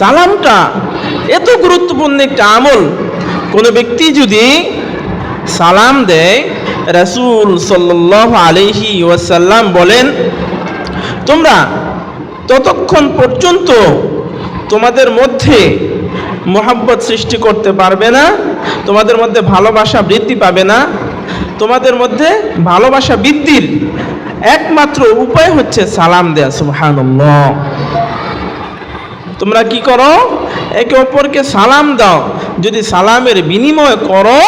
সালামটা এত গুরুত্বপূর্ণ একটা আমল। কোনো ব্যক্তি যদি সালাম দেয়, রাসূল সাল্লাল্লাহু আলাইহি ওয়াসাল্লাম বলেন, তোমরা ততক্ষণ পর্যন্ত তোমাদের মধ্যে মোহাব্বত সৃষ্টি করতে পারবে না, তোমাদের মধ্যে ভালোবাসা বৃদ্ধি পাবে না, তোমাদের মধ্যে ভালোবাসা বৃদ্ধির একমাত্র উপায় হচ্ছে সালাম দেয়া, সুবহানাল্লাহ। তোমরা কি করো? একে অপরকে সালাম দাও। যদি সালামের বিনিময় করো,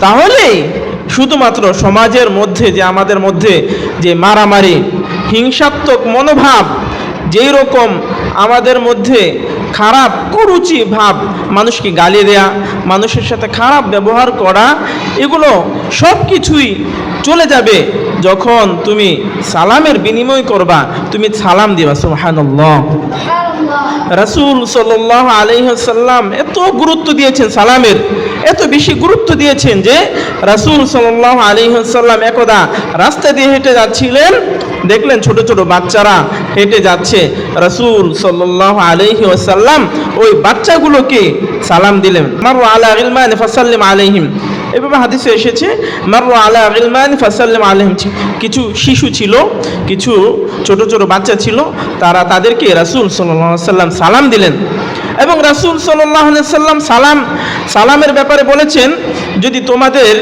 তাহলে শুধুমাত্র সমাজের মধ্যে যে আমাদের মধ্যে যে মারামারি, হিংসাত্মক মনোভাব যেই রকম আমাদের মধ্যে খারাপ কুরুচি ভাব, মানুষকে গালি দেয়া, মানুষের সাথে খারাপ ব্যবহার করা, এগুলো সব কিছুই চলে যাবে যখন তুমি সালামের বিনিময় করবা। তুমি সালাম দিবা, সুবহানাল্লাহ। রাসূল সাল আলহ্লাম এত গুরুত্ব দিয়েছেন সালামের, এত বেশি গুরুত্ব দিয়েছেন যে রাসুল সাল আলহ্লাম একদা রাস্তা দিয়ে হেঁটে যাচ্ছিলেন দেখলেন ছোট ছোট বাচ্চারা হেঁটে যাচ্ছে। রাসূল সাল্লাল্লাহু আলাইহি সাল্লাম ওই বাচ্চাগুলোকে সালাম দিলেন। মারু আলা ইলমান ফাসাল্লিম আলাইহিম। এভাবে হাদিসে এসেছে মারু আলা ইলমান ফাসাল্লিম আলাইহিম। কিছু শিশু ছিল, কিছু ছোট ছোট বাচ্চা ছিল, তারা তাদেরকে রাসূল আলাইহি সাল্লাম সালাম দিলেন। এবং রাসূল আলাইহি সাল্লাম সালাম, সালামের ব্যাপারে বলেছেন, যদি তোমাদের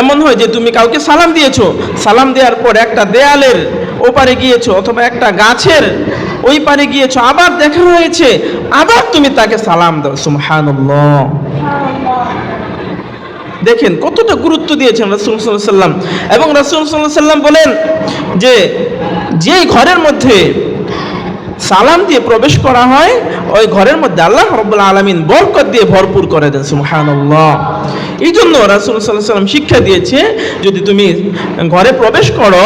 এমন হয় যে তুমি কাউকে সালাম দিয়েছ, সালাম দেওয়ার পর একটা দেয়ালের ওপারে গিয়েছো অথবা একটা গাছের ওই পারে গিয়েছো, আবার দেখা হয়েছে, আবার তুমি তাকে সালাম দাও, সুবহানাল্লাহ। দেখেন কতটা গুরুত্ব দিয়েছেন রাসূল সাল্লাম এবং রাসূল সাল্লাম বলেন যে যে ঘরের মধ্যে সালাম দিয়ে প্রবেশ করা হয়, ওই ঘরের মধ্যে আল্লাহ রব্বুল আলমিন বরকত দিয়ে ভরপুর করে দেন, সুবহানাল্লাহ। এই জন্য রাসুল সাল্লাহ সাল্লাম শিক্ষা দিয়েছে, যদি তুমি ঘরে প্রবেশ করো,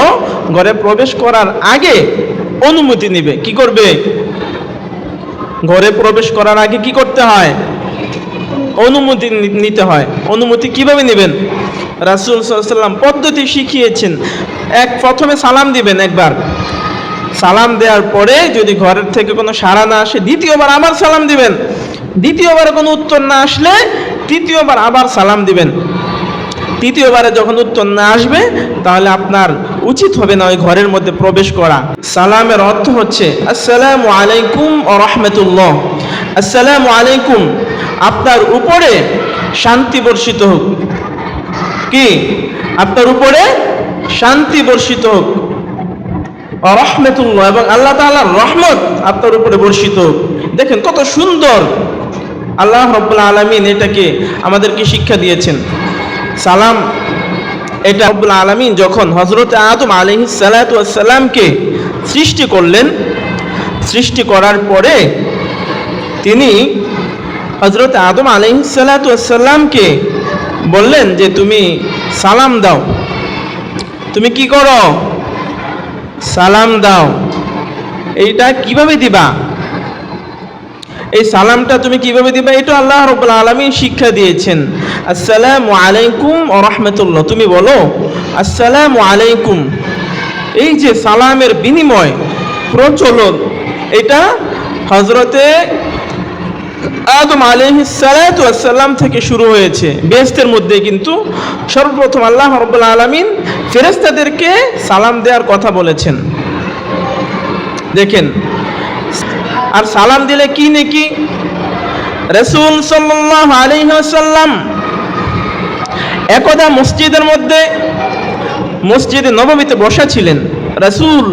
ঘরে প্রবেশ করার আগে অনুমতি নিবে, কি করবে? ঘরে প্রবেশ করার আগে কি করতে হয়? অনুমতি নিতে হয়। অনুমতি কীভাবে নেবেন? রাসুল সাল্লাম পদ্ধতি শিখিয়েছেন। এক, প্রথমে সালাম দিবেন একবার। সালাম দেওয়ার পরে যদি ঘরের থেকে কোনো সাড়া না আসে, দ্বিতীয়বার আবার সালাম দিবেন। দ্বিতীয়বারে কোনো উত্তর না আসলে তৃতীয়বার আবার সালাম দিবেন। তৃতীয়বারে যখন উত্তর না আসবে, তাহলে আপনার উচিত হবে না ওই ঘরের মধ্যে প্রবেশ করা। সালামের অর্থ হচ্ছে, আসসালামু আলাইকুম ও রহমতুল্লাহ। আসসালামু আলাইকুম। আপনার উপরে শান্তি বর্ষিত হোক। কি? আপনার উপরে শান্তি বর্ষিত হোক। রহমতুল্লাহ এবং আল্লাহ তাআলার রহমত আপনার উপরে বর্ষিত। দেখেন কত সুন্দর। আল্লাহ রব্বুল আলমিন এটাকে আমাদেরকে শিক্ষা দিয়েছেন। সালাম, এটা রব্বুল আলমিন যখন হজরত আদম আলহি সালাতামকে সৃষ্টি করলেন, সৃষ্টি করার পরে তিনি হজরত আদম আলহি সালাতামকে বললেন যে, তুমি সালাম দাও। তুমি কি করো? সালাম দাও। এইটা কীভাবে দিবা? এই সালামটা তুমি কীভাবে দিবা? এটা আল্লাহ রব্লা আলমী শিক্ষা দিয়েছেন। আসসালামু আলাইকুম রহমতুল্লাহ। তুমি বলো, আসসালাম আলাইকুম। এই যে সালামের বিনিময়, প্রচলন, এটা হজরতে আদম আলহিসাল্লাম থেকে শুরু হয়েছে। বেহেস্তের মধ্যে কিন্তু সর্বপ্রথম আল্লাহ রব্বুল আলমিন ফেরেস্তাদেরকে সালাম দেওয়ার কথা বলেছেন। দেখেন, আর সালাম দিলে কি নাকি? রসুল সাল্লাহ আলহিহাসাল্লাম একদা মসজিদের মধ্যে, মসজিদে নবমীতে বসা ছিলেন। রাসূল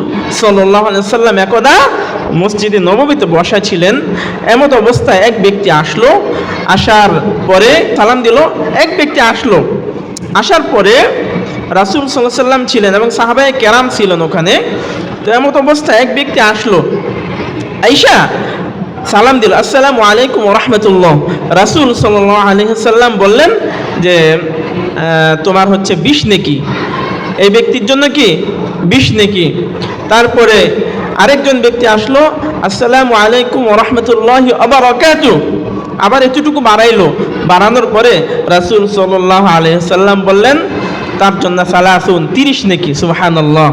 সাল্লাহ সাল্লাম একদা মসজিদে নবমীতে বসা ছিলেন। এমত অবস্থায় এক ব্যক্তি আসলো, আসার পরে সালাম দিল, এক ব্যক্তি আসলো। আসার পরে রাসুল সাল্লাহ সাল্লাম ছিলেন এবং সাহাবায়ে কেরাম ছিলেন ওখানে। তো এমত অবস্থায় এক ব্যক্তি আসলো। আইসা সালাম দিল, আসসালামু আলাইকুম রহমতুল্লাহ। রাসুল আলহিহাল্লাম বললেন যে তোমার হচ্ছে বিষ নেকি? এই ব্যক্তির জন্য কি? বিষ নেকি। তারপরে আরেকজন ব্যক্তি আসলো, আসসালামু আলাইকুম রহমতুল্লাহ আবার অকাতু আবার এতটুকু বাড়াইলো। বাড়ানোর পরে রাসুল সাল্লাহ আলহিহাল্লাম বললেন, তার জন্য সালাসুন তিরিশ নেকি। সুবাহান্লাহ